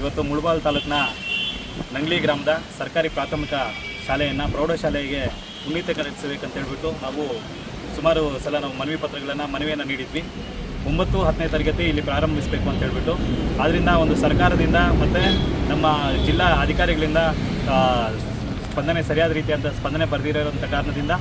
ಇವತ್ತು ಮುಳಬಾಲ್ ತಾಲೂಕಿನ ನಂಗ್ಲಿ ಗ್ರಾಮದ ಸರ್ಕಾರಿ ಪ್ರಾಥಮಿಕ ಶಾಲೆಯನ್ನು ಪ್ರೌಢಶಾಲೆಗೆ ಉನ್ನತೀಕರಿಸಬೇಕಂತ ಹೇಳ್ಬಿಟ್ಟು ನಾವು ಸುಮಾರು ಸಲ ನಾವು ಮನವಿ ಪತ್ರಗಳನ್ನು, ಮನವಿಯನ್ನು ನೀಡಿದ್ವಿ. ಒಂಬತ್ತು ಹತ್ತನೇ ತರಗತಿ ಇಲ್ಲಿ ಪ್ರಾರಂಭಿಸಬೇಕು ಅಂತ ಹೇಳ್ಬಿಟ್ಟು. ಆದ್ದರಿಂದ ಒಂದು ಸರ್ಕಾರದಿಂದ ಮತ್ತು ನಮ್ಮ ಜಿಲ್ಲಾ ಅಧಿಕಾರಿಗಳಿಂದ ಸ್ಪಂದನೆ, ಸರಿಯಾದ ರೀತಿಯಾದ ಸ್ಪಂದನೆ ಬರೆದಿರೋಂಥ ಕಾರಣದಿಂದ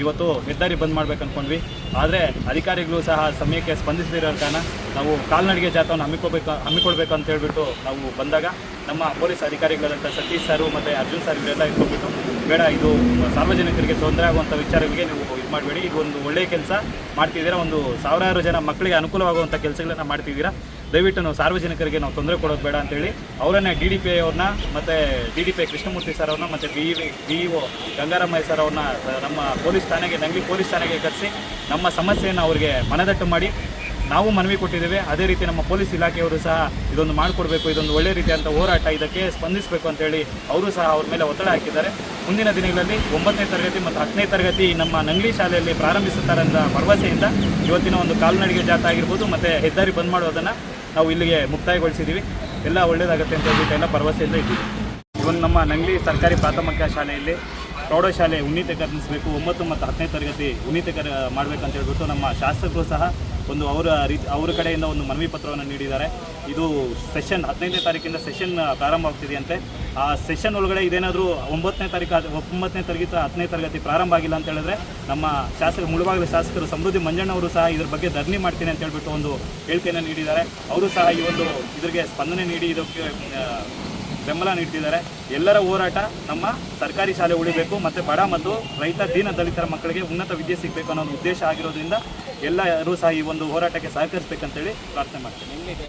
ಇವತ್ತು ಹೆದ್ದಾರಿ ಬಂದ್ ಮಾಡ್ಬೇಕು ಅಂದ್ಕೊಂಡ್ವಿ ಆದರೆ ಅಧಿಕಾರಿಗಳು ಸಹ ಸಮಯಕ್ಕೆ ಸ್ಪಂದಿಸದಿರೋ ಕಾರಣ ನಾವು ಕಾಲ್ನಡಿಗೆ ಜಾಥವನ್ನು ಹಮ್ಮಿಕೋಬೇಕು ಹಮ್ಮಿಕೊಳ್ಬೇಕು ಅಂತ ಹೇಳ್ಬಿಟ್ಟು ನಾವು ಬಂದಾಗ ನಮ್ಮ ಪೊಲೀಸ್ ಅಧಿಕಾರಿಗಳಾದಂಥ ಸತೀಶ್ ಸರ್ ಮತ್ತು ಅರ್ಜುನ್ ಸರ್ ಇವರೆಲ್ಲ ಇಟ್ಕೊಂಡ್ಬಿಟ್ಟು ಬೇಡ, ಇದು ಸಾರ್ವಜನಿಕರಿಗೆ ತೊಂದರೆ ಆಗುವಂಥ ವಿಚಾರಗಳಿಗೆ ನೀವು ಇದು ಮಾಡಬೇಡಿ. ಇದು ಒಂದು ಒಳ್ಳೆಯ ಕೆಲಸ ಮಾಡ್ತಿದ್ದೀರಾ, ಒಂದು ಸಾವಿರಾರು ಜನ ಮಕ್ಕಳಿಗೆ ಅನುಕೂಲವಾಗುವಂಥ ಕೆಲಸಗಳನ್ನ ಮಾಡ್ತಿದ್ದೀರಾ? ದಯವಿಟ್ಟು ನಾವು ಸಾರ್ವಜನಿಕರಿಗೆ ನಾವು ತೊಂದರೆ ಕೊಡೋದು ಬೇಡ ಅಂತೇಳಿ ಅವರನ್ನೇ ಡಿ ಡಿ ಪಿ ಅವ್ರನ್ನ ಮತ್ತು D D P Krishnamurthy sir ಅವ್ರನ್ನ ಮತ್ತು B B E O Gangaramaiah sir ಅವ್ರನ್ನ ನಮ್ಮ ಪೊಲೀಸ್ ಠಾಣೆಗೆ, ನಂಗಲಿ ಪೊಲೀಸ್ ಠಾಣೆಗೆ ಕರೆಸಿ ನಮ್ಮ ಸಮಸ್ಯೆಯನ್ನು ಅವರಿಗೆ ಮನದಟ್ಟು ಮಾಡಿ ನಾವು ಮನವಿ ಕೊಟ್ಟಿದ್ದೇವೆ. ಅದೇ ರೀತಿ ನಮ್ಮ ಪೊಲೀಸ್ ಇಲಾಖೆಯವರು ಸಹ ಇದೊಂದು ಮಾಡಿಕೊಡ್ಬೇಕು, ಇದೊಂದು ಒಳ್ಳೆ ರೀತಿಯಾದಂಥ ಹೋರಾಟ ಇದಕ್ಕೆ ಸ್ಪಂದಿಸಬೇಕು ಅಂತೇಳಿ ಅವರು ಸಹ ಅವ್ರ ಮೇಲೆ ಒತ್ತಡ ಹಾಕಿದ್ದಾರೆ. ಮುಂದಿನ ದಿನಗಳಲ್ಲಿ ಒಂಬತ್ತನೇ ತರಗತಿ ಮತ್ತು ಹತ್ತನೇ ತರಗತಿ ನಮ್ಮ ನಂಗ್ಲಿ ಶಾಲೆಯಲ್ಲಿ ಪ್ರಾರಂಭಿಸುತ್ತಾರೆ ಅಂತ ಭರವಸೆಯಿಂದ ಇವತ್ತಿನ ಒಂದು ಕಾಲ್ನಡಿಗೆ ಜಾಥಾ ಆಗಿರ್ಬೋದು ಮತ್ತು ಹೆದ್ದಾರಿ ಬಂದ್ ಮಾಡೋದನ್ನು ನಾವು ಇಲ್ಲಿಗೆ ಮುಕ್ತಾಯಗೊಳಿಸಿದ್ದೀವಿ. ಎಲ್ಲ ಒಳ್ಳೆಯದಾಗುತ್ತೆ ಅಂತ ಹೇಳ್ಬಿಟ್ಟು ಎಲ್ಲ ಭರವಸೆಯಿಂದ ಇದ್ದೀವಿ. ಇವನ್ ನಮ್ಮ ನಂಗ್ಲಿ ಸರ್ಕಾರಿ ಪ್ರಾಥಮಿಕ ಶಾಲೆಯಲ್ಲಿ ಪ್ರೌಢಶಾಲೆ ಉನ್ನತೀಕರಿಸಬೇಕು, ಒಂಬತ್ತು ಮತ್ತು ಹತ್ತನೇ ತರಗತಿ ಉನ್ನತೀಕರ ಮಾಡಬೇಕಂತ ಹೇಳ್ಬಿಟ್ಟು ನಮ್ಮ ಶಾಸಕರು ಸಹ ಒಂದು ಅವರ ರೀತಿ ಅವರ ಕಡೆಯಿಂದ ಒಂದು ಮನವಿ ಪತ್ರವನ್ನು ನೀಡಿದ್ದಾರೆ. ಇದು ಸೆಷನ್ ಹದಿನೈದನೇ ತಾರೀಕಿಂದ ಸೆಷನ್ ಪ್ರಾರಂಭ ಆಗ್ತಿದೆಯಂತೆ. ಆ ಸೆಷನ್ ಒಳಗಡೆ ಇದೇನಾದರೂ ಒಂಬತ್ತನೇ ತಾರೀಕು ಒಂಬತ್ತನೇ ತರಗತಿ ಹತ್ತನೇ ತರಗತಿ ಪ್ರಾರಂಭ ಆಗಿಲ್ಲ ಅಂತ ಹೇಳಿದ್ರೆ ನಮ್ಮ ಶಾಸಕ, ಮುಳುಬಾಗಿಲು ಶಾಸಕರು ಸಮೃದ್ಧಿ ಮಂಜಣ್ಣವರು ಸಹ ಇದ್ರ ಬಗ್ಗೆ ಧರಣಿ ಮಾಡ್ತೀನಿ ಅಂತ ಹೇಳ್ಬಿಟ್ಟು ಒಂದು ಹೇಳಿಕೆಯನ್ನು ನೀಡಿದ್ದಾರೆ. ಅವರು ಸಹ ಈ ಒಂದು ಇದ್ರಿಗೆ ಸ್ಪಂದನೆ ನೀಡಿ ಇದಕ್ಕೆ ಬೆಂಬಲ ನೀಡ್ತಿದ್ದಾರೆ. ಎಲ್ಲರ ಹೋರಾಟ ನಮ್ಮ ಸರ್ಕಾರಿ ಶಾಲೆ ಉಳಿಬೇಕು ಮತ್ತು ಬಡ ಮತ್ತು ರೈತ ದೀನ ದಲಿತರ ಮಕ್ಕಳಿಗೆ ಉನ್ನತ ವಿದ್ಯೆ ಸಿಗಬೇಕು ಅನ್ನೋ ಉದ್ದೇಶ ಆಗಿರೋದ್ರಿಂದ ಎಲ್ಲರೂ ಸಹ ಈ ಒಂದು ಹೋರಾಟಕ್ಕೆ ಸಹಕರಿಸಬೇಕಂತೇಳಿ ಪ್ರಾರ್ಥನೆ ಮಾಡ್ತೀನಿ.